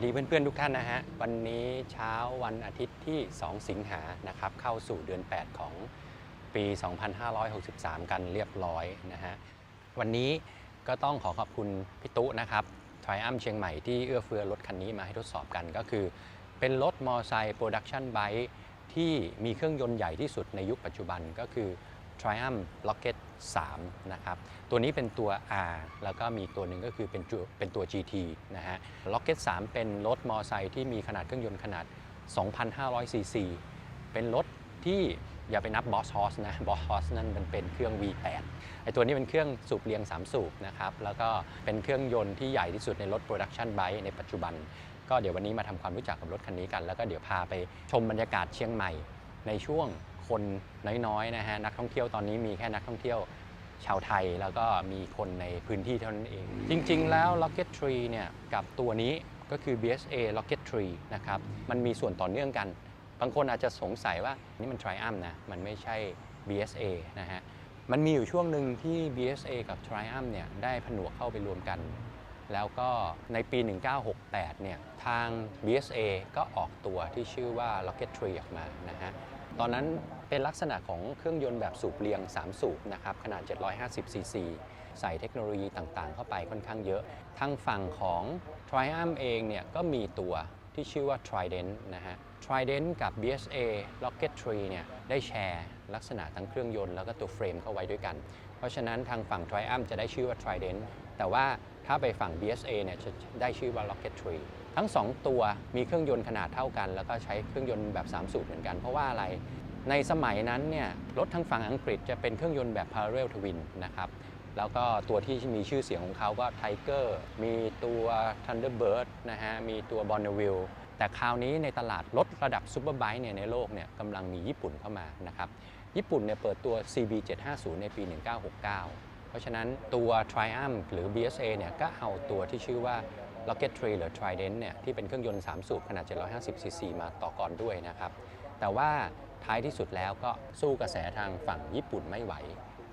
สดีเพื่อนๆทุกท่านนะฮะ วันนี้เช้าวันอาทิตย์ที่ 2 สิงหานะครับ เข้าสู่เดือน 8 ของปี 2563 กันเรียบร้อยนะฮะ วันนี้ก็ต้องขอขอบคุณพี่ตุนะครับทริอัมเชียงใหม่ที่เอื้อเฟื้อรถคันนี้มาให้ทดสอบกันก็คือ เป็นรถมอไซค์โปรดักชันไบค์ที่มีเครื่องยนต์ใหญ่ที่สุดในยุคปัจจุบันก็คือ Triumph Rocket 3นะครับตัวนี้เป็นตัว R แล้วก็มีตัวหนึ่งก็คือเป็นเป็นตัว GT นะฮะ Rocket 3เป็นรถมอไซค์ที่มีขนาดเครื่องยนต์ขนาด 2,500 ซีซี เป็นรถที่อย่าไปนับ Boss Horse นะ Boss Horse นั่นมันเป็นเครื่อง V8 ไอตัวนี้เป็นเครื่องสูบเรียง 3 สูบนะครับแล้วก็เป็นเครื่องยนต์ที่ใหญ่ที่สุดในรถ Production Bike ในปัจจุบัน ก็เดี๋ยววันนี้มาทำความรู้จักกับรถคันนี้กัน แล้วก็เดี๋ยวพาไปชมบรรยากาศเชียงใหม่ในช่วง คนน้อยๆนะฮะนักท่องเที่ยวตอนนี้มีแค่นักท่องเที่ยวชาวไทยแล้วก็มีคนในพื้นที่เท่านั้นเอง จริง ๆ แล้ว Rocket Tree เนี่ยกับตัวนี้ก็คือ BSA Rocket Tree นะครับมันมีส่วนต่อเนื่องกัน บางคนอาจจะสงสัยว่านี่มัน Triumph นะมันไม่ใช่ BSA นะฮะมันมีอยู่ช่วงหนึ่งที่ BSA กับ Triumph เนี่ยได้ผนวกเข้าไปรวมกัน แล้วก็ในปี 1968 เนี่ยทาง BSA ก็ออกตัวที่ชื่อว่า Rocket Tree ออกมานะฮะ ตอนนั้นเป็นลักษณะของเครื่องยนต์แบบสูบเรียง 3 สูบนะครับขนาด 750 ซีซี ใส่เทคโนโลยีต่างๆ เข้าไปค่อนข้างเยอะ ทางฝั่งของ Triumph เองเนี่ยก็มีตัวที่ชื่อว่า Trident นะฮะ Trident กับ BSA Rocket Tree เนี่ยได้แชร์ลักษณะทั้งเครื่องยนต์แล้วก็ตัวเฟรมเข้าไว้ด้วยกัน เพราะฉะนั้นทางฝั่ง Triumph จะได้ชื่อว่า Trident แต่ว่า ถ้าไปฝั่ง BSA เนี่ยจะได้ชื่อว่า Rocket Tree ทั้ง 2 ตัวมีเครื่องยนต์ขนาดเท่ากัน แล้วก็ใช้เครื่องยนต์แบบ 3 สูบเหมือนกัน เพราะว่าอะไร ในสมัยนั้นเนี่ยรถทางฝั่งอังกฤษจะเป็นเครื่องยนต์แบบ Parallel Twin นะครับแล้วก็ตัวที่มีชื่อเสียงของเขาก็ Tiger มีตัว Thunderbird นะฮะ มีตัว Bonneville แต่คราวนี้ในตลาดรถระดับซูเปอร์ไบค์เนี่ยในโลกเนี่ยกำลังมีญี่ปุ่นเข้ามานะครับ ญี่ปุ่นเนี่ยเปิดตัว CB 750 ในปี 1969 ราะฉะนั้นตัว Triumph หรือ BSA เนี่ยก็เอาตัวที่ชื่อว่า Rocket Tree หรือ Trident เนี่ยที่เป็นเครื่องยนต์ 3 สูบขนาด 750ซีซีมาต่อก่อนด้วยนะครับ แต่ว่าท้ายที่สุดแล้วก็สู้กระแสทางฝั่งญี่ปุ่นไม่ไหว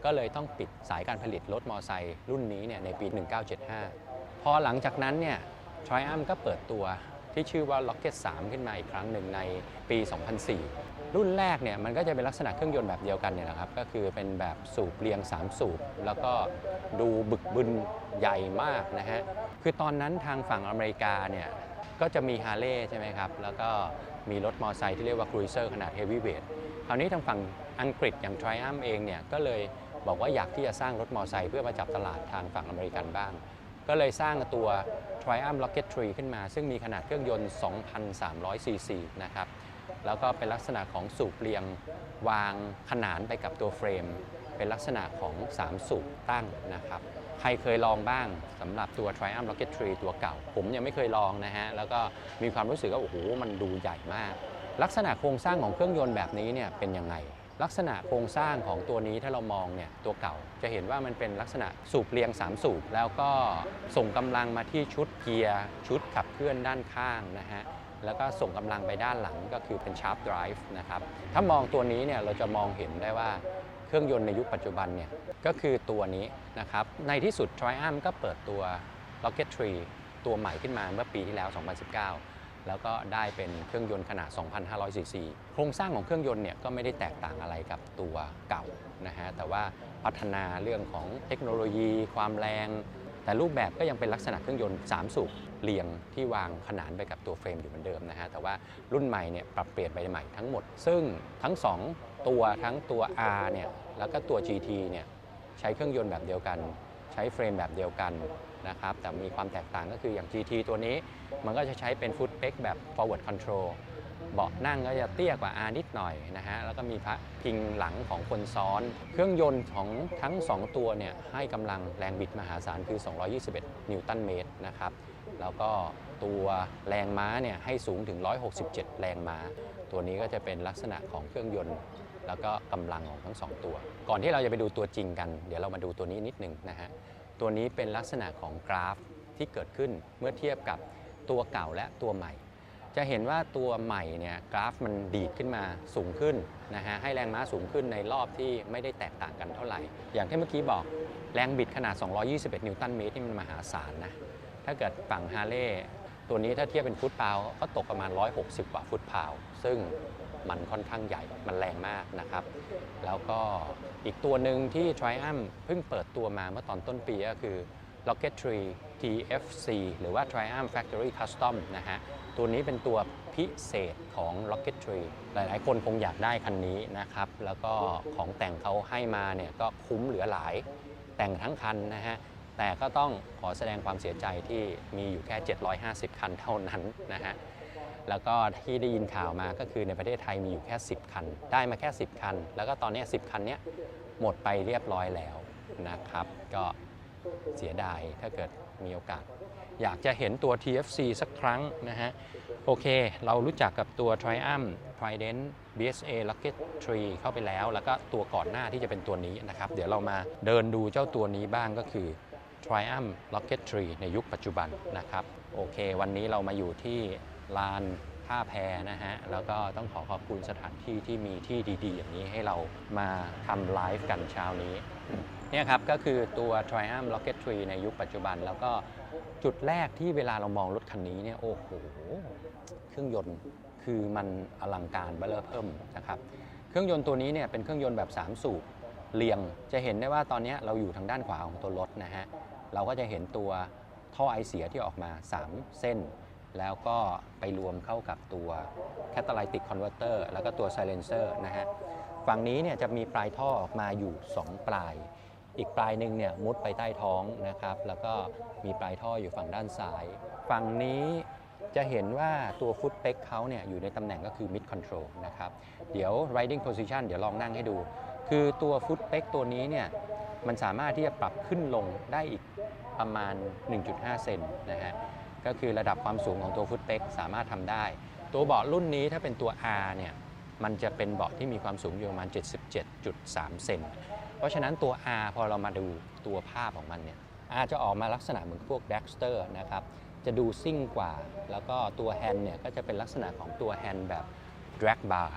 ก็เลยต้องปิดสายการผลิตรถมอไซค์รุ่นนี้เนี่ยในปี 1975 พอหลังจากนั้นเนี่ย Triumph ก็เปิดตัวที่ชื่อว่า Rocket 3 ขึ้นมาอีกครั้งหนึ่งในปี 2004 รุ่นแรกเนี่ยมันก็จะเป็นลักษณะเครื่องยนต์แบบเดียวกันเนี่ยแหละครับ ก็คือเป็นแบบสูบเรียง 3 สูบ แล้วก็ดูบึกบึนใหญ่มากนะฮะ คือตอนนั้นทางฝั่งอเมริกาเนี่ยก็จะมีฮาร์เลย์ใช่ไหมครับ แล้วก็มีรถมอเตอร์ไซค์ที่เรียกว่าครูเซอร์ขนาดเฮฟวี่เวทคราวนี้ทางฝั่งอังกฤษอย่าง Tri u m p เองเนี่ยก็เลยบอกว่าอยากที่จะสร้างรถมอเตอร์ไซค์เพื่อมาจับตลาดทางฝั่งอเมริกันบ้าง ก็เลยสร้างตัว Triumph Rocket Tree ขึ้นมา ซึ่งมีขนาดเครื่องยนต์ 2,300 ซีซีนะครับ แล้วก็เป็นลักษณะของสูบเรียงวางขนานไปกับตัวเฟรม เป็นลักษณะของ 3 สูบตั้งนะครับ ใครเคยลองบ้างสำหรับตัว Triumph Rocket Tree ตัวเก่า ผมยังไม่เคยลองนะฮะ แล้วก็มีความรู้สึกว่าโอ้โหมันดูใหญ่มาก ลักษณะโครงสร้างของเครื่องยนต์แบบนี้เนี่ยเป็นยังไงลักษณะโครงสร้างของตัวนี้ถ้าเรามองเนี่ยตัวเก่าจะเห็นว่ามันเป็นลักษณะสูบเรียง 3 สูบ แล้วก็ส่งกำลังมาที่ชุดเกียร์ ชุดขับเคลื่อนด้านข้างนะฮะ แล้วก็ส่งกำลังไปด้านหลังก็คือเป็น Sharp Drive นะครับ ถ้ามองตัวนี้เนี่ยเราจะมองเห็นได้ว่าเครื่องยนต์ในยุคปัจจุบันเนี่ยก็คือตัวนี้นะครับ ในที่สุด Triumph ก็เปิดตัว Rocket Tree ตัวใหม่ขึ้นมาเมื่อปีที่แล้ว 2019 แล้วก็ได้เป็นเครื่องยนต์ขนาด 2,500 ซีซี โครงสร้างของเครื่องยนต์เนี่ยก็ไม่ได้แตกต่างอะไรกับตัวเก่านะฮะ แต่ว่าพัฒนาเรื่องของเทคโนโลยี ความแรง แต่รูปแบบก็ยังเป็นลักษณะเครื่องยนต์ 3 สูบเรียงที่วางขนานไปกับตัวเฟรมอยู่เหมือนเดิมนะฮะแต่ว่ารุ่นใหม่เนี่ยปรับเปลี่ยนไปใหม่ทั้งหมด ซึ่งทั้ง 2 ตัวทั้งตัว R เนี่ยแล้วก็ตัว GT เนี่ยใช้เครื่องยนต์แบบเดียวกัน ใช้เฟรมแบบเดียวกันนะครับแต่มีความแตกต่างก็คืออย่าง GT ตัวนี้ มันก็จะใช้เป็นฟุตเป็กแบบ forward control เบาะนั่งก็จะเตี้ยกว่า R นิดหน่อยนะฮะแล้วก็มีพระพิงหลังของคนซ้อน เครื่องยนต์ของทั้ง 2 ตัวเนี่ยให้กำลังแรงบิดมหาศาลคือ 221 นิวตันเมตรนะครับแล้วก็ตัวแรงม้าเนี่ยให้สูงถึง 167 แรงม้า ตัวนี้ก็จะเป็นลักษณะของเครื่องยนต์ แล้วก็กำลังของทั้ง 2 ตัว ก่อนที่เราจะไปดูตัวจริงกัน เดี๋ยวเรามาดูตัวนี้นิดหนึ่งนะฮะตัวนี้เป็นลักษณะของกราฟที่เกิดขึ้นเมื่อเทียบกับตัวเก่าและตัวใหม่ จะเห็นว่าตัวใหม่เนี่ยกราฟมันดีดขึ้นมาสูงขึ้นนะฮะให้แรงม้าสูงขึ้นในรอบที่ไม่ได้แตกต่างกันเท่าไหร่ อย่างที่เมื่อกี้บอกแรงบิดขนาด 221 นิวตันเมตรนี่มันมหาศาลนะ ถ้าเกิดฝั่งฮาร์เลย์ตัวนี้ถ้าเทียบเป็นฟุตพาวก็ตกประมาณ 160 กว่าฟุตพาว ซึ่งมันค่อนข้างใหญ่ มันแรงมากนะครับ แล้วก็อีกตัวหนึ่งที่ Triumph เพิ่งเปิดตัวมาเมื่อตอนต้นปีก็คือ Rocketry TFC หรือว่า Triumph Factory Custom นะฮะ ตัวนี้เป็นตัวพิเศษของ Rocketry หลาย ๆ คนคงอยากได้คันนี้นะครับ แล้วก็ของแต่งเขาให้มาเนี่ยก็คุ้มเหลือหลาย แต่งทั้งคันนะฮะ แต่ก็ต้องขอแสดงความเสียใจที่มีอยู่แค่ 750 คันเท่านั้นนะฮะ แล้วก็ที่ได้ยินข่าวมาก็คือในประเทศไทยมีอยู่แค่ 10 คัน ได้มาแค่ 10 คัน แล้วก็ตอนนี้ 10 คันเนี้ยหมดไปเรียบร้อยแล้วนะครับ ก็เสียดายถ้าเกิดมีโอกาส อยากจะเห็นตัว TFC สักครั้งนะฮะ โอเค เรารู้จักกับตัว Triumph Trident BSA Rocket Tree เข้าไปแล้ว แล้วก็ตัวก่อนหน้าที่จะเป็นตัวนี้นะครับ เดี๋ยวเรามาเดินดูเจ้าตัวนี้บ้างก็คือ Triumph Rocket Tree ในยุคปัจจุบันนะครับ โอเค วันนี้เรามาอยู่ที่ลานท่าแพนะฮะ แล้วก็ต้องขอขอบคุณสถานที่ที่มีที่ดี ๆ อย่างนี้ให้เรามาทำไลฟ์กันเช้านี้ นี่ยครับก็คือตัว Triumph Rocket Tree ในยุคปัจจุบัน แล้วก็จุดแรกที่เวลาเรามองรถคันนี้เนี่ยโอ้โห เครื่องยนต์คือมันอลังการเบ้อเร่อเพิ่มนะครับ เครื่องยนต์ตัวนี้เนี่ยเป็นเครื่องยนต์แบบ 3 สูบเรียง จะเห็นได้ว่าตอนนี้เราอยู่ทางด้านขวาของตัวรถนะฮะ เราก็จะเห็นตัวท่อไอเสียที่ออกมา 3 เส้น แล้วก็ไปรวมเข้ากับตัว Catalytic Converter แล้วก็ตัว Silencer นะฮะ ฝั่งนี้เนี่ยจะมีปลายท่อออกมาอยู่ 2 ปลาย อีกปลายหนึ่งเนี่ยมุดไปใต้ท้องนะครับ แล้วก็มีปลายท่ออยู่ฝั่งด้านซ้าย ฝั่งนี้จะเห็นว่าตัวฟุตเป็กเขาเนี่ยอยู่ในตำแหน่งก็คือ mid control นะครับ เดี๋ยว riding position เดี๋ยวลองนั่งให้ดู คือตัวฟุตเป็กตัวนี้เนี่ยมันสามารถที่จะปรับขึ้นลงได้อีกประมาณ 1.5 เซนนะฮะ ก็คือระดับความสูงของตัวฟุตเป็กสามารถทำได้ ตัวเบาะรุ่นนี้ถ้าเป็นตัว R เนี่ยมันจะเป็นเบาะที่มีความสูงอยู่ประมาณ 77.3 เซน เพราะฉะนั้นตัว R พอเรามาดูตัวภาพของมันเนี่ย R จะออกมาลักษณะเหมือนพวก d a x t e r นะครับ จะดูซิ่งกว่า แล้วก็ตัวแฮนด์เนี่ยก็จะเป็นลักษณะของตัวแฮนด์แบบ drag bar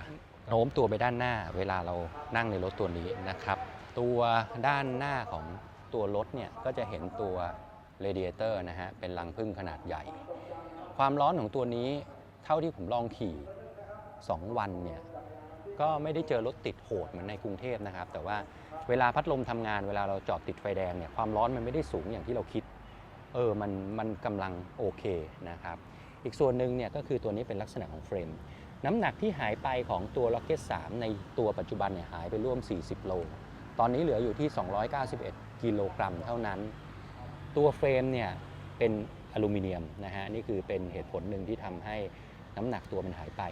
โน้มตัวไปด้านหน้าเวลาเรานั่งในรถตัวนี้นะครับ ตัวด้านหน้าของตัวรถเนี่ยก็จะเห็นตัว radiator นะฮะเป็นรังพึ่งขนาดใหญ่ ความร้อนของตัวนี้เท่าที่ผมลองขี่ 2 วันเนี่ยก็ไม่ได้เจอรถติดโหดเหมือนในกรุงเทพนะครับ แต่ว่า เวลาพัดลมทำงานเวลาเราจอดติดไฟแดงเนี่ยความร้อนมันไม่ได้สูงอย่างที่เราคิด เออมันมันกำลังโอเคนะครับ อีกส่วนหนึ่งเนี่ยก็คือตัวนี้เป็นลักษณะของเฟรม น้ำหนักที่หายไปของตัว Rocket 3ในตัวปัจจุบันเนี่ยหายไปร่วม 40 โล ตอนนี้เหลืออยู่ที่ 291 กิโลกรัมเท่านั้น ตัวเฟรมเนี่ยเป็นอลูมิเนียมนะฮะนี่คือเป็นเหตุผลหนึ่งที่ทำให้น้ำหนักตัวมันหายไป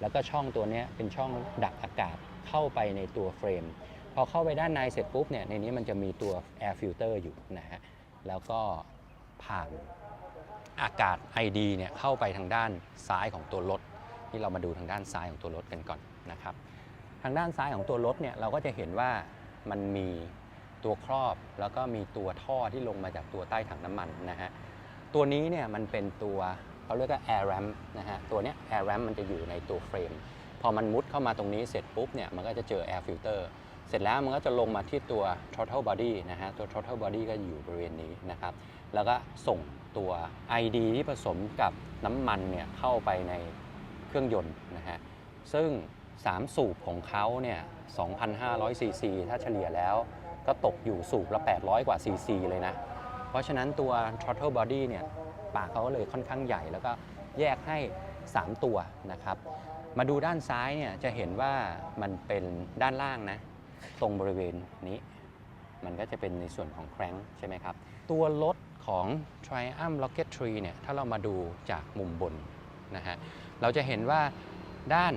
แล้วก็ช่องตัวนี้เป็นช่องดักอากาศเข้าไปในตัวเฟรม พอเข้าไปด้านในเสร็จปุ๊บเนี่ยในนี้มันจะมีตัว air filter อยู่นะฮะแล้วก็ผ่านอากาศ ID เนี่ยเข้าไปทางด้านซ้ายของตัวรถที่เรามาดูทางด้านซ้ายของตัวรถกันก่อนนะครับทางด้านซ้ายของตัวรถเนี่ยเราก็จะเห็นว่ามันมีตัวครอบแล้วก็มีตัวท่อที่ลงมาจากตัวใต้ถังน้ำมันนะฮะตัวนี้เนี่ยมันเป็นตัวเขาเรียกว่า air ramp นะฮะตัวเนี้ย air ramp มันจะอยู่ในตัวเฟรม พอมันมุดเข้ามาตรงนี้เสร็จปุ๊บเนี่ยมันก็จะเจอ air filter เสร็จแล้วมันก็จะลงมาที่ตัว throttle body นะฮะ ตัว throttle body ก็อยู่บริเวณนี้นะครับ แล้วก็ส่งตัว ID ที่ผสมกับน้ำมันเนี่ยเข้าไปในเครื่องยนต์นะฮะ ซึ่ง 3 สูบของเขาเนี่ย 2,500 ซีซี ถ้าเฉลี่ยแล้วก็ตกอยู่สูบละ 800 กว่าซีซีเลยนะ เพราะฉะนั้นตัว throttle body เนี่ยปากเขาก็เลยค่อนข้างใหญ่ แล้วก็แยกให้ 3 ตัวนะครับ มาดูด้านซ้ายเนี่ยจะเห็นว่ามันเป็นด้านล่างนะ ตรงบริเวณนี้ มันก็จะเป็นในส่วนของแครงใช่ไหมครับ ตัวรถของ Triumph Rocket Tree เนี่ยถ้าเรามาดูจากมุมบนนะฮะเราจะเห็นว่าด้าน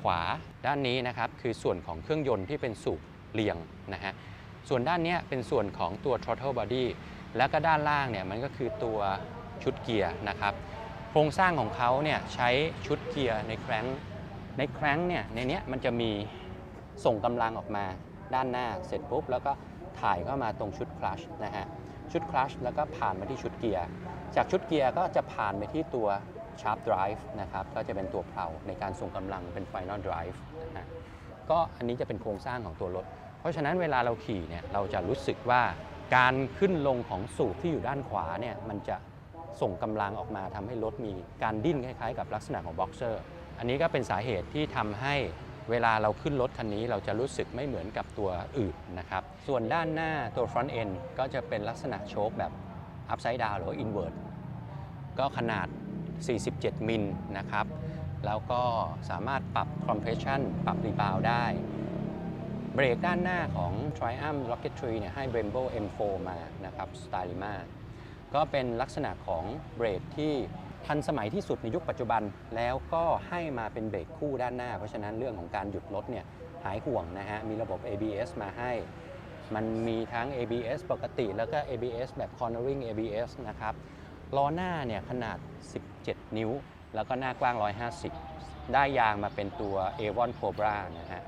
ขวาด้านนี้นะครับ คือส่วนของเครื่องยนต์ที่เป็นสูบเรียงนะฮะส่วนด้านเนี้ยเป็นส่วนของตัว throttle body แล้วก็ด้านล่างเนี่ยมันก็คือตัวชุดเกียร์นะครับ โครงสร้างของเขาเนี่ยใช้ชุดเกียร์ในแคร้งในแคร้งเนี่ยในเนี้ยมันจะมี ส่งกำลังออกมาด้านหน้าเสร็จปุ๊บแล้วก็ถ่ายเข้ามาตรงชุดคลัชนะฮะชุดคลัชแล้วก็ผ่านมาที่ชุดเกียร์ จากชุดเกียร์ก็จะผ่านไปที่ตัว Sharp Drive นะครับก็จะเป็นตัวเพลาในการส่งกำลังเป็น Final Drive นะฮะก็อันนี้จะเป็นโครงสร้างของตัวรถ เพราะฉะนั้นเวลาเราขี่เนี่ยเราจะรู้สึกว่าการขึ้นลงของสูบที่อยู่ด้านขวาเนี่ยมันจะส่งกำลังออกมาทำให้รถมีการดิ้นคล้ายๆ กับลักษณะของบ็อกเซอร์ อันนี้ก็เป็นสาเหตุที่ทำให้ เวลาเราขึ้นรถคันนี้เราจะรู้สึกไม่เหมือนกับตัวอื่นนะครับ ส่วนด้านหน้าตัว front end ก็จะเป็นลักษณะโชคแบบ upside down หรือ invert ก็ขนาด 47 มิลนะครับ แล้วก็สามารถปรับ compression ปรับ rebound ได้ เบรกด้านหน้าของ Triumph Rocketry เนี่ยให้ Brembo M4 มานะครับ Stylima ก็เป็นลักษณะของเบรกที่ ทันสมัยที่สุดในยุคปัจจุบันแล้วก็ให้มาเป็นเบรกคู่ด้านหน้า เพราะฉะนั้นเรื่องของการหยุดรถเนี่ยหายห่วงนะฮะ มีระบบ ABS มาให้ มันมีทั้ง ABS ปกติแล้วก็ ABS แบบ cornering ABS นะครับล้อหน้าเนี่ยขนาด 17 นิ้ว แล้วก็หน้ากว้าง 150 ได้ยางมาเป็นตัว Avon Cobra นะฮะ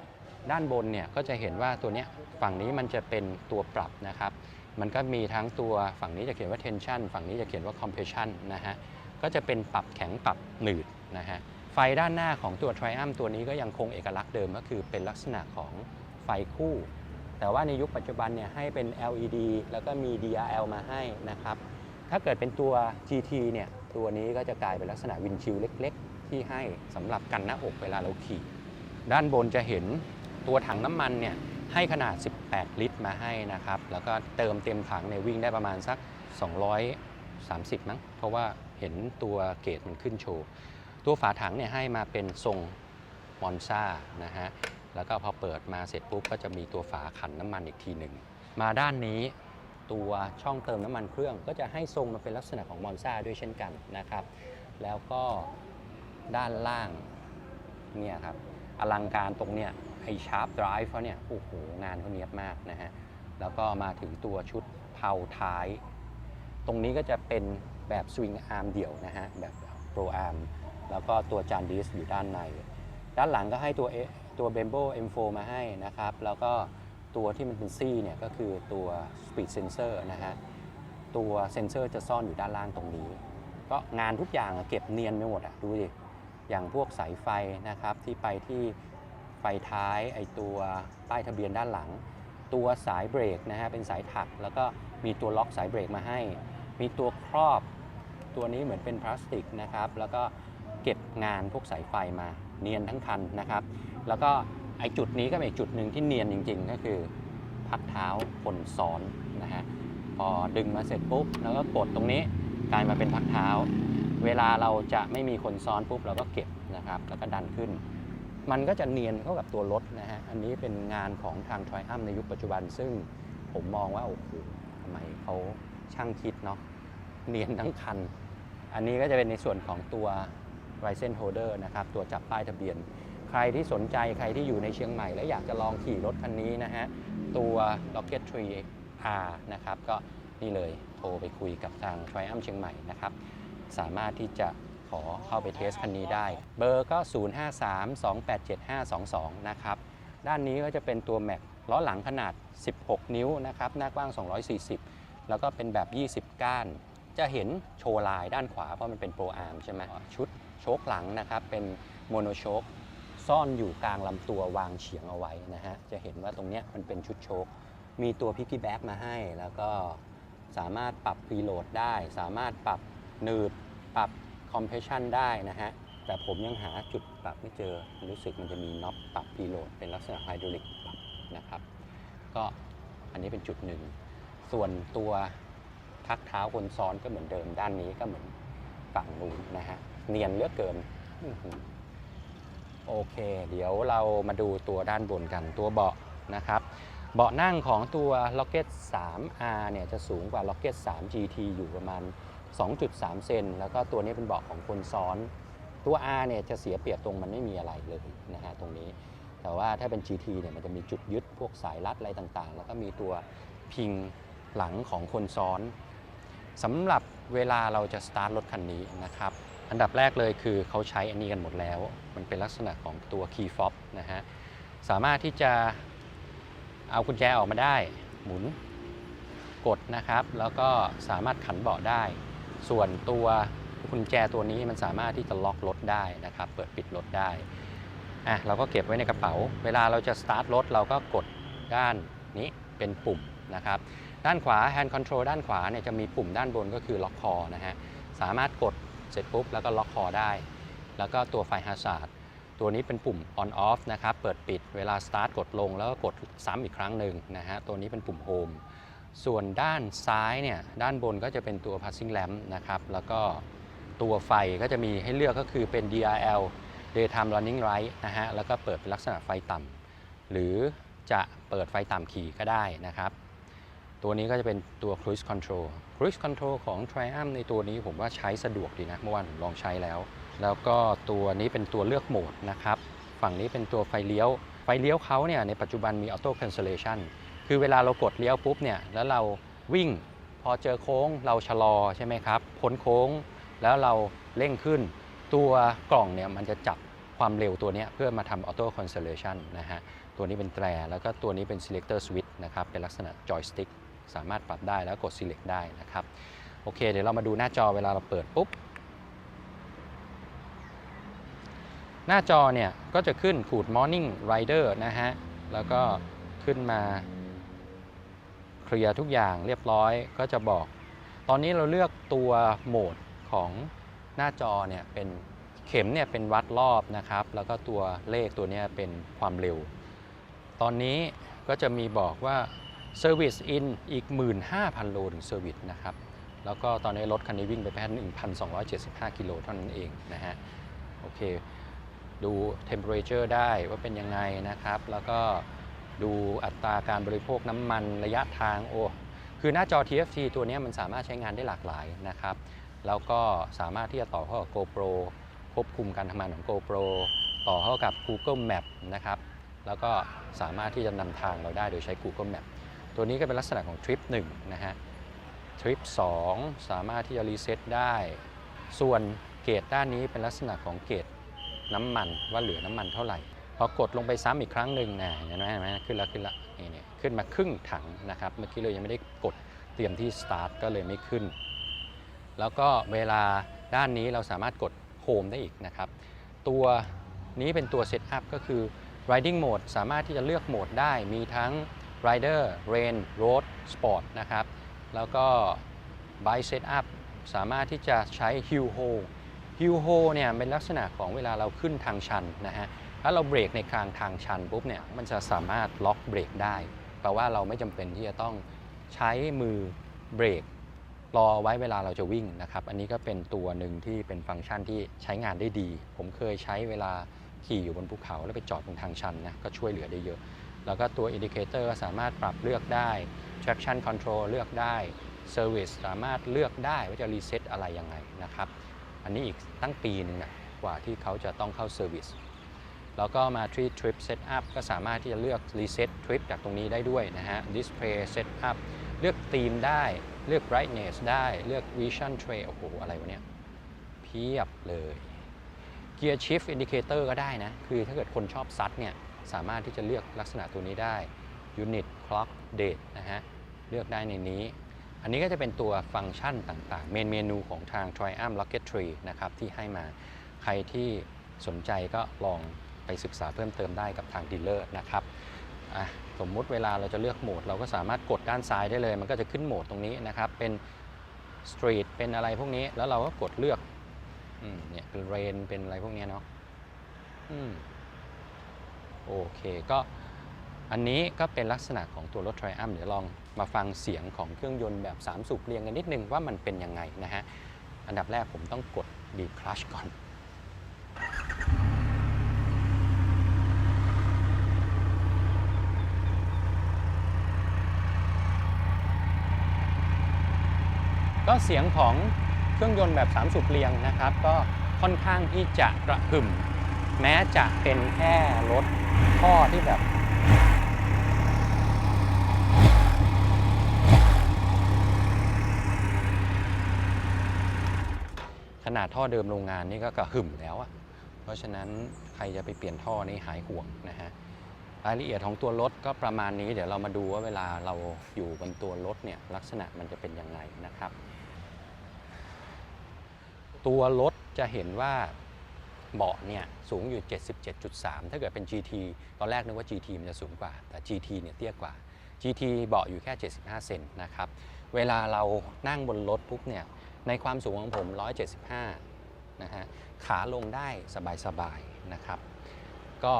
ด้านบนเนี่ยก็จะเห็นว่าตัวเนี้ยฝั่งนี้มันจะเป็นตัวปรับนะครับ มันก็มีทั้งตัวฝั่งนี้จะเขียนว่า tension ฝั่งนี้จะเขียนว่า compression นะฮะ ก็จะเป็นปรับแข็งปรับหนืดนะฮะไฟด้านหน้าของตัว Triumph ตัวนี้ก็ยังคงเอกลักษณ์เดิมก็คือเป็นลักษณะของไฟคู่ แต่ว่าในยุคปัจจุบันเนี่ยให้เป็น LED แล้วก็มี DRL มาให้นะครับ ถ้าเกิดเป็นตัว GT เนี่ยตัวนี้ก็จะกลายเป็นลักษณะวินชิลเล็กๆ ที่ให้สำหรับกันหน้าอกเวลาเราขี่ ด้านบนจะเห็นตัวถังน้ำมันเนี่ยให้ขนาด 18 ลิตรมาให้นะครับ แล้วก็เติมเต็มถังในยวิ่งได้ประมาณสัก 30 มั้ง เพราะว่าเห็นตัวเกจมันขึ้นโชว์ ตัวฝาถังเนี่ยให้มาเป็นทรงมอนซ่านะฮะ แล้วก็พอเปิดมาเสร็จปุ๊บก็จะมีตัวฝาขันน้ำมันอีกทีหนึ่ง มาด้านนี้ตัวช่องเติมน้ำมันเครื่อง ก็จะให้ทรงมาเป็นลักษณะของมอนซ่าด้วยเช่นกันนะครับ แล้วก็ด้านล่างเนี่ยครับอลังการตรงเนี้ยไอชาร์ปไดรฟ์เขาเนี่ยโอ้โหงานเขาเนียบมากนะฮะ แล้วก็มาถึงตัวชุดเพาท้าย ตรงนี้ก็จะเป็นแบบสวิงอาร์มเดี่ยวนะฮะ แบบโปรอาร์มแล้วก็ตัวจานดิสอยู่ด้านใน ด้านหลังก็ให้ตัวตัวเบมโบ M4 มาให้นะครับ แล้วก็ตัวที่มันเป็นซี่เนี่ยก็คือตัว Speed Sensor นะฮะ ตัวเซนเซอร์จะซ่อนอยู่ด้านล่างตรงนี้ ก็งานทุกอย่างเก็บเนียนไปหมดอะดูดิ อย่างพวกสายไฟนะครับที่ไปที่ไฟท้ายไอตัวป้ายทะเบียนด้านหลัง ตัวสายเบรกนะฮะเป็นสายถัก แล้วก็มีตัวล็อกสายเบรกมาให้ มีตัวครอบตัวนี้เหมือนเป็นพลาสติกนะครับ แล้วก็เก็บงานพวกสายไฟมาเนียนทั้งคันนะครับ แล้วก็ไอจุดนี้ก็เป็นอีกจุดหนึ่งที่เนียนจริง ๆ ก็คือพักเท้าคนซ้อนนะฮะพอดึงมาเสร็จปุ๊บแล้วก็กดตรงนี้กลายมาเป็นพักเท้า เวลาเราจะไม่มีคนซ้อนปุ๊บเราก็เก็บนะครับ แล้วก็ดันขึ้น มันก็จะเนียนเข้ากับตัวรถนะฮะอันนี้เป็นงานของทาง t r i u m p ในยุคปัจจุบัน ซึ่งผมมองว่าโอ้โหทำไมเขา ช่างคิดเนาะเนียนทั้งคัน อันนี้ก็จะเป็นในส่วนของตัว r i s e n Holder นะครับ ตัวจับป้ายทะเบียน ใครที่สนใจใครที่อยู่ในเชียงใหม่ และอยากจะลองขี่รถคันนี้นะฮะ ตัว Rocket 3 R นะครับ ก็นี่เลยโทรไปคุยกับทาง Triumph เชียงใหม่นะครับ สามารถที่จะขอเข้าไปเทสคันนี้ได้ เบอร์ก็ 0532877522 นะครับ ด้านนี้ก็จะเป็นตัวแม็กล้อหลังขนาด 16 นิ้วนะครับ หน้ากว้าง 240 แล้วก็เป็นแบบ 20 ก้าน จะเห็นโชว์ลายด้านขวาเพราะมันเป็นโปรอาร์มใช่ไหมชุดโชคหลังนะครับ เป็นโมโนโชคซ่อนอยู่กลางลำตัววางเฉียงเอาไว้นะฮะ จะเห็นว่าตรงเนี้ยมันเป็นชุดโชค มีตัวพิกกี้แบ็กมาให้ แล้วก็สามารถปรับพรีโหลดได้ สามารถปรับหนืด ปรับคอมเพรสชันได้นะฮะ แต่ผมยังหาจุดปรับไม่เจอ รู้สึกมันจะมีน็อปปรับพรีโหลดเป็นลักษณะไฮดรอลิกปรับนะครับ ก็อันนี้เป็นจุดหนึ่ง ส่วนตัวพักเท้าคนซ้อนก็เหมือนเดิมด้านนี้ก็เหมือนฝั่งนู้นนะฮะเนียนเลือกเกินโอเค เดี๋ยวเรามาดูตัวด้านบนกันตัวเบาะนะครับ เบาะนั่งของตัว Rocket 3R เนี่ยจะสูงกว่า Rocket 3 GT อยู่ประมาณ 2.3 เซนแล้วก็ตัวนี้เป็นเบาะของคนซ้อน ตัว R เนี่ยจะเสียเปรียบตรงมันไม่มีอะไรเลยนะฮะตรงนี้ แต่ว่าถ้าเป็น GT เนี่ยมันจะมีจุดยึดพวกสายรัดอะไรต่างๆ แล้วก็มีตัวพิง หลังของคนซ้อนสำหรับเวลาเราจะสตาร์ทรถคันนี้นะครับ อันดับแรกเลยคือเขาใช้อันนี้กันหมดแล้ว มันเป็นลักษณะของตัว key fob นะฮะ สามารถที่จะเอากุญแจออกมาได้ หมุนกดนะครับ แล้วก็สามารถขันเบาะได้ ส่วนตัวกุญแจตัวนี้มันสามารถที่จะล็อกรถได้นะครับ เปิดปิดรถได้อะเราก็เก็บไว้ในกระเป๋า เวลาเราจะสตาร์ทรถเราก็กดด้านนี้เป็นปุ่มนะครับ ด้านขวา hand control ด้านขวาเนี่ยจะมีปุ่มด้านบนก็คือล็อกคอนะฮะ สามารถกดเสร็จปุ๊บแล้วก็ล็อกคอได้ แล้วก็ตัวไฟ Hazard ตัวนี้เป็นปุ่ม on off นะครับ เปิดปิด เวลา start กดลงแล้วก็กดซ้ำอีกครั้งหนึ่งนะฮะ ตัวนี้เป็นปุ่ม home ส่วนด้านซ้ายเนี่ย ด้านบนก็จะเป็นตัว passing lamp นะครับ แล้วก็ตัวไฟก็จะมีให้เลือกก็คือเป็น DRL daytime running light นะฮะ แล้วก็เปิดเป็นลักษณะไฟต่ำหรือจะเปิดไฟต่ำขี่ก็ได้นะครับ ตัวนี้ก็จะเป็นตัว cruise control cruise control ของ Triumph ในตัวนี้ผมว่าใช้สะดวกดีนะ เมื่อวานผมลองใช้แล้ว แล้วก็ตัวนี้เป็นตัวเลือกโหมดนะครับ ฝั่งนี้เป็นตัวไฟเลี้ยว ไฟเลี้ยวเขาเนี่ยในปัจจุบันมี auto cancellation คือเวลาเรากดเลี้ยวปุ๊บเนี่ย แล้วเราวิ่ง พอเจอโค้งเราชะลอใช่ไหมครับ พ้นโค้ง แล้วเราเร่งขึ้น ตัวกล่องเนี่ยมันจะจับความเร็วตัวนี้เพื่อมาทำ auto cancellation นะฮะ ตัวนี้เป็นแตร แล้วก็ตัวนี้เป็น selector switch นะครับ เป็นลักษณะ joystick สามารถปรับได้แล้วกด select ได้นะครับ โอเค เดี๋ยวเรามาดูหน้าจอเวลาเราเปิดปุ๊บ หน้าจอเนี่ยก็จะขึ้น Good Morning Rider นะฮะ แล้วก็ขึ้นมาเคลียร์ทุกอย่างเรียบร้อยก็จะบอก ตอนนี้เราเลือกตัวโหมดของหน้าจอเนี่ยเป็นเข็มเนี่ยเป็นวัดรอบนะครับ แล้วก็ตัวเลขตัวนี้เป็นความเร็ว ตอนนี้ก็จะมีบอกว่า Service in อีก 15,000 โลถึง Service นะครับ แล้วก็ตอนนี้รถคันนี้วิ่งไปแค่1,275 กิโลเท่านั้นเองนะฮะ โอเค ดู temperature ได้ว่าเป็นยังไงนะครับ แล้วก็ดูอัตราการบริโภคน้ำมันระยะทางโอ้คือหน้าจอ TFT ตัวนี้มันสามารถใช้งานได้หลากหลายนะครับ แล้วก็สามารถที่จะต่อเข้ากับ GoPro ควบคุมการทำงานของ GoPro ต่อเข้ากับ Google Map นะครับ แล้วก็สามารถที่จะนำทางเราได้โดยใช้ Google Map ตัวนี้ก็เป็นลักษณะของทริป1นะฮะทริป2สามารถที่จะรีเซ็ตได้ ส่วนเกจด้านนี้เป็นลักษณะของเกจน้ำมันว่าเหลือน้ำมันเท่าไหร่พอกดลงไปซ้ำอีกครั้งหนึ่งนะเห็นไหมเห็นไหมขึ้นแล้วขึ้นล้วนี่เนี่ยขึ้นมาครึ่งถังนะครับ เมื่อกี้เรายังไม่ได้กดเตรียมที่ start ก็เลยไม่ขึ้น แล้วก็เวลาด้านนี้เราสามารถกด home ได้อีกนะครับ ตัวนี้เป็นตัว setup ก็คือ riding mode สามารถที่จะเลือกโหมดได้มีทั้ง rider rain road sport นะครับ แล้วก็ bike setup สามารถที่จะใช้ hill hold hill hold เนี่ยเป็นลักษณะของเวลาเราขึ้นทางชันนะฮะ ถ้าเราเบรกในกลางทางชันปุ๊บเนี่ย มันจะสามารถล็อกเบรกได้ แปลว่าเราไม่จำเป็นที่จะต้องใช้มือเบรกรอไว้เวลาเราจะวิ่งนะครับ อันนี้ก็เป็นตัวหนึ่งที่เป็นฟังก์ชันที่ใช้งานได้ดี ผมเคยใช้เวลาขี่อยู่บนภูเขาแล้วไปจอดบนทางชันนะ ก็ช่วยเหลือได้เยอะ แล้วก็ตัวอินดิเคเตอร์ก็สามารถปรับเลือกได้ traction control เลือกได้ service สามารถเลือกได้ว่าจะรีเซ็ตอะไรยังไงนะครับ อันนี้อีกตั้งปีหนึ่งนะกว่าที่เขาจะต้องเข้า service แล้วก็มาที่ trip setup ก็สามารถที่จะเลือก reset trip จากตรงนี้ได้ด้วยนะฮะ display setup เลือกธีมได้ เลือก brightness ได้ เลือก vision tray โอ้โห อะไรวะเนี่ย เพียบเลย gear shift indicator ก็ได้นะ คือถ้าเกิดคนชอบซัดเนี่ย สามารถที่จะเลือกลักษณะตัวนี้ได้ unit clock date นะฮะ เลือกได้ในนี้ อันนี้ก็จะเป็นตัวฟังก์ชันต่างๆ เมนเมนูของทาง Triumph Rocketry นะครับที่ให้มา ใครที่สนใจก็ลองไปศึกษาเพิ่มเติมได้กับทางดีลเลอร์นะครับสมมุติเวลาเราจะเลือกโหมด เราก็สามารถกดด้านซ้ายได้เลย มันก็จะขึ้นโหมดตรงนี้นะครับ เป็น Street เป็นอะไรพวกนี้ แล้วเราก็กดเลือกอเนี่ยเป็น Rain เป็นอะไรพวกนี้เนาะอืม โอเค ก็อันนี้ก็เป็นลักษณะของตัวรถ Triumph เดี๋ยวลองมาฟังเสียงของเครื่องยนต์แบบ 3 สูบเรียงกันนิดนึงว่ามันเป็นยังไงนะฮะ อันดับแรกผมต้องกดบีบคลัชก่อน ก็เสียงของเครื่องยนต์แบบ 3 สูบเรียงนะครับ ก็ค่อนข้างที่จะกระหึ่ม แม้จะเป็นแค่รถท่อที่แบบ ขนาดท่อเดิมโรงงานนี่ก็กระหึ่มแล้วอะเพราะฉะนั้นใครจะไปเปลี่ยนท่อนี่หายห่วงนะฮะรายละเอียดของตัวรถก็ประมาณนี้ เดี๋ยวเรามาดูว่าเวลาเราอยู่บนตัวรถเนี่ยลักษณะมันจะเป็นยังไงนะครับ ตัวรถจะเห็นว่า เบาะเนี่ยสูงอยู่ 77.3 ถ้าเกิดเป็น GT ตอนแรกนึกว่า GT มันจะสูงกว่า แต่ GT เนี่ยเตี้ยกว่า GT เบาะอยู่แค่ 75 เซนนะครับ เวลาเรานั่งบนรถปุ๊บเนี่ย ในความสูงของผม 175 นะฮะ ขาลงได้สบายๆนะครับ ก็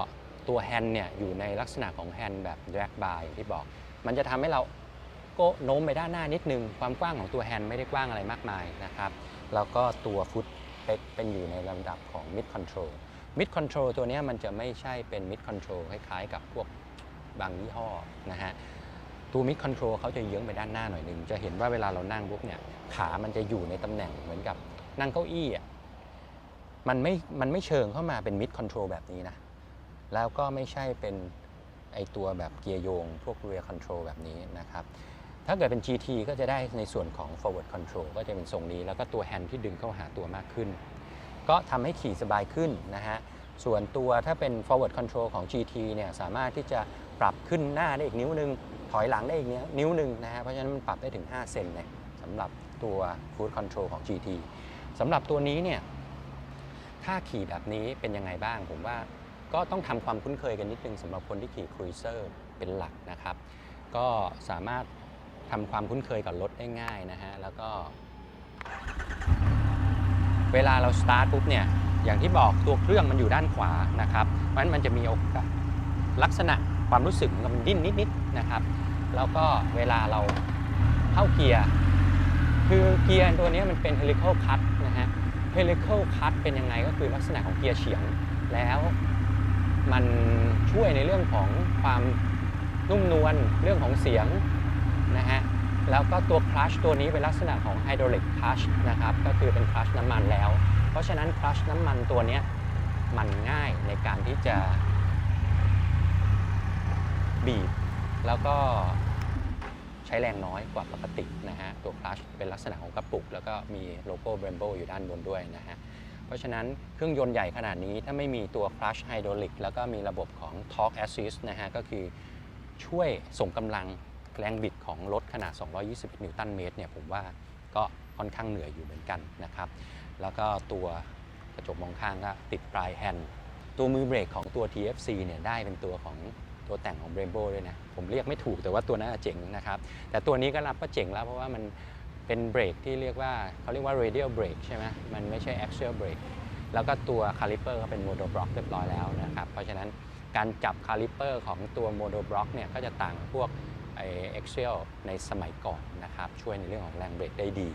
ตัวแฮนด์เนี่ยอยู่ในลักษณะของแฮนด์แบบ drag bar อย่างที่บอก มันจะทำให้เราโก็โน้มไปด้านหน้านิดนึง ความกว้างของตัวแฮนด์ไม่ได้กว้างอะไรมากมายนะครับ แล้วก็ตัวฟุต เป็กเป็นอยู่ในลำดับของ mid control mid control ตัวนี้มันจะไม่ใช่เป็น mid control คล้ายๆ กับพวกบางยี่ห้อนะฮะตัว mid control เขาจะเยื้องไปด้านหน้าหน่อยหนึ่งจะเห็นว่าเวลาเรานั่งปุ๊บเนี่ยขามันจะอยู่ในตำแหน่งเหมือนกับนั่งเก้าอี้อะมันไม่มันไม่เชิงเข้ามาเป็น mid control แบบนี้นะ แล้วก็ไม่ใช่เป็นไอตัวแบบเกียร์โยง พวก rear control แบบนี้นะครับ ถ้าเกิดเป็น GT ก็จะได้ในส่วนของ forward control ก็จะเป็นทรงนี้ แล้วก็ตัวแฮนด์ที่ดึงเข้าหาตัวมากขึ้น ก็ทำให้ขี่สบายขึ้นนะฮะ ส่วนตัวถ้าเป็น forward control ของ GT เนี่ยสามารถที่จะปรับขึ้นหน้าได้อีกนิ้วหนึง ถอยหลังได้อีกนิ้วนิ้วหนึ่งนะฮะ เพราะฉะนั้นมันปรับได้ถึง 5 เซนเลยสำหรับตัว cruise control ของ GT สำหรับตัวนี้เนี่ยถ้าขี่แบบนี้เป็นยังไงบ้างผมว่าก็ต้องทำความคุ้นเคยกันนิดนึงสำหรับคนที่ขี่ครูเซอร์เป็นหลักนะครับ ก็สามารถ ทำความคุ้นเคยกับรถได้ง่ายนะฮะ แล้วก็ เวลาเราสตาร์ทปุ๊บเนี่ย อย่างที่บอกตัวเครื่องมันอยู่ด้านขวานะครับเพราะฉะนั้นมันจะมีโอกาสลักษณะความรู้สึกมันดิ้นนิดๆนะครับ แล้วก็เวลาเราเข้าเกียร์ คือเกียร์ตัวนี้มันเป็น helical cut นะฮะ helical cut เป็นยังไงก็คือลักษณะของเกียร์เฉียง แล้วมันช่วยในเรื่องของความนุ่มนวลเรื่องของเสียง นะฮะ แล้วก็ตัวคลัชตัวนี้เป็นลักษณะของไฮดรอลิกคลัชนะครับ ก็คือเป็นคลัชน้ำมันแล้ว เพราะฉะนั้นคลัชน้ำมันตัวนี้มันง่ายในการที่จะบีบ แล้วก็ใช้แรงน้อยกว่าปกตินะฮะ ตัวคลัชเป็นลักษณะของกระปุก แล้วก็มีโลโก้ Brembo อยู่ด้านบนด้วยนะฮะ เพราะฉะนั้นเครื่องยนต์ใหญ่ขนาดนี้ถ้าไม่มีตัวคลัชไฮดรอลิกแล้วก็มีระบบของ Torque Assist นะฮะ ก็คือช่วยส่งกำลัง แรงบิดของรถขนาด 220 นิวตันเมตรเนี่ยผมว่าก็ค่อนข้างเหนื่อยอยู่เหมือนกันนะครับ แล้วก็ตัวกระจกมองข้างก็ติดปลายแฮนด์ตัวมือเบรกของตัว TFC เนี่ยได้เป็นตัวของตัวแต่งของ Brembo ด้วยนะ ผมเรียกไม่ถูกแต่ว่าตัวน่าเจ๋งนะครับ แต่ตัวนี้ก็รับว่าเจ๋งแล้วเพราะว่ามันเป็นเบรกที่เรียกว่าเขาเรียกว่า radial brake ใช่ไหมมันไม่ใช่ axial brake แล้วก็ตัวคาลิเปอร์ก็เป็นโมโ o บล็อกเรียบร้อยแล้วนะครับ เพราะฉะนั้นการจับคาลิเปอร์ของตัวโมโ o บล็อกเนี่ยก็จะต่างพวก ไอ axial ในสมัยก่อนนะครับ ช่วยในเรื่องของแรงเบรกได้ดี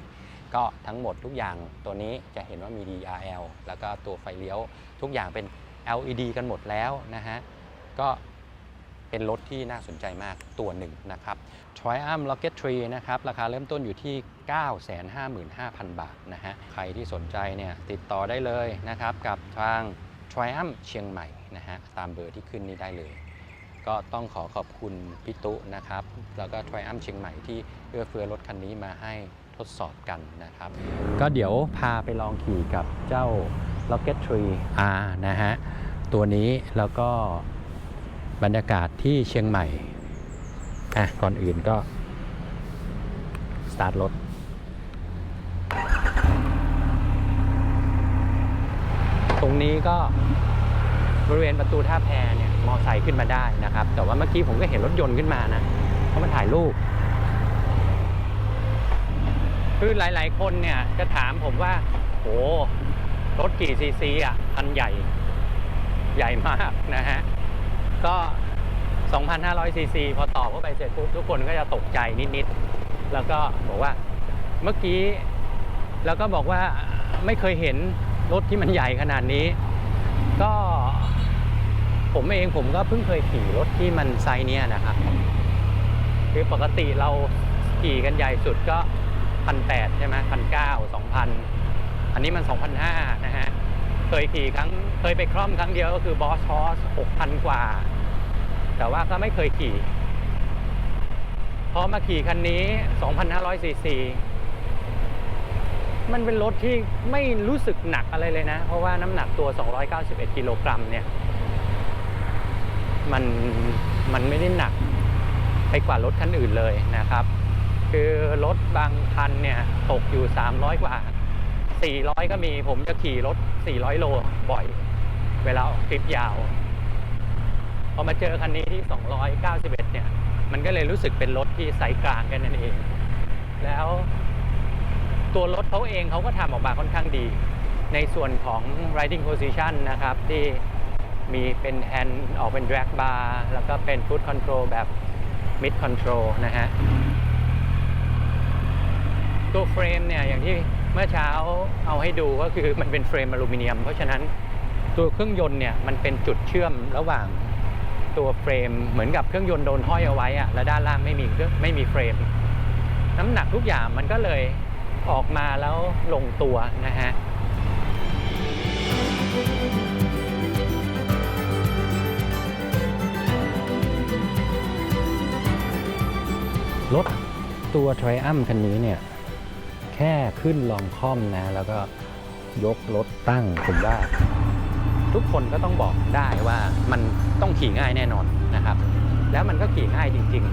ก็ทั้งหมดทุกอย่างตัวนี้จะเห็นว่ามี DRL แล้วก็ตัวไฟเลี้ยวทุกอย่างเป็น LED กันหมดแล้วนะฮะ ก็เป็นรถที่น่าสนใจมากตัวหนึ่งนะครับ Triumph Rocket Tree นะครับ ราคาเริ่มต้นอยู่ที่ 955,000 บาทนะฮะ ใครที่สนใจเนี่ยติดต่อได้เลยนะครับ กับทาง Triumph เชียงใหม่นะฮะ ตามเบอร์ที่ขึ้นนี้ได้เลย ก็ต้องขอขอบคุณพี่ตุนะครับ แล้วก็ Triumph เชียงใหม่ที่เอื้อเฟื้อรถคันนี้มาให้ทดสอบกันนะครับ ก็เดี๋ยวพาไปลองขี่กับเจ้า Rocket Tree R นะฮะ ตัวนี้แล้วก็บรรยากาศที่เชียงใหม่อะก่อนอื่นก็ สตาร์ทรถตรงนี้ก็บริเวณประตูท่าแพเนี่ย มอไซค์ขึ้นมาได้นะครับ แต่ว่าเมื่อกี้ผมก็เห็นรถยนต์ขึ้นมานะเขามาถ่ายรูปคือหลาย ๆ คนเนี่ยจะถามผมว่าโหรถกี่ซีซีอะคันใหญ่ใหญ่มากนะฮะ ก็ 2,500 ซีซี พอตอบเข้าไปเสร็จปุ๊บทุกคนก็จะตกใจนิด ๆ แล้วก็บอกว่าเมื่อกี้ แล้วก็บอกว่าไม่เคยเห็นรถที่มันใหญ่ขนาดนี้ ก็ ผมเองผมก็เพิ่งเคยขี่รถที่มันไซส์เนี้ยนะครับ คือปกติเราขี่กันใหญ่สุดก็พันแปดใช่ไหมพันเก้าสองพันอันนี้มันสองพันห้านะฮะ เคยขี่ครั้งเคยไปคล่อมครั้งเดียวก็คือบอสฮอสหกพันกว่า แต่ว่าก็ไม่เคยขี่พอมาขี่คันนี้ 2,500ซีซี มันเป็นรถที่ไม่รู้สึกหนักอะไรเลยนะ เพราะว่าน้ำหนักตัว 291 กิโลกรัมเนี่ย มันมันไม่ได้หนักไปกว่ารถคันอื่นเลยนะครับ คือรถบางคันเนี่ยตกอยู่ 300 กว่า 400 ก็มีผมจะขี่รถ 400 โลบ่อย เวลาออกทริปยาว พอมาเจอคันนี้ที่ 291 เนี่ย มันก็เลยรู้สึกเป็นรถที่ไซส์กลางกันนั่นเอง แล้วตัวรถเขาเองเขาก็ทำออกมาค่อนข้างดี ในส่วนของ riding position นะครับที่ มีเป็น hand ออกเป็น drag bar แล้วก็เป็น foot control แบบ mid control นะฮะ ตัวเฟรมเนี่ย อย่างที่เมื่อเช้าเอาให้ดูก็คือมันเป็นเฟรมอลูมิเนียม เพราะฉะนั้นตัวเครื่องยนต์เนี่ย มันเป็นจุดเชื่อมระหว่างตัวเฟรม เหมือนกับเครื่องยนต์โดนห้อยเอาไว้อะแล้วด้านล่างไม่มีเครื่องไม่มีเฟรม น้ำหนักทุกอย่างมันก็เลยออกมาแล้วลงตัวนะฮะ รถตัว Triumph คันนี้เนี่ย แค่ขึ้นลองค่อมนะ แล้วก็ยกรถตั้งผมว่า ทุกคนก็ต้องบอกได้ว่ามันต้องขี่ง่ายแน่นอนนะครับ แล้วมันก็ขี่ง่ายจริง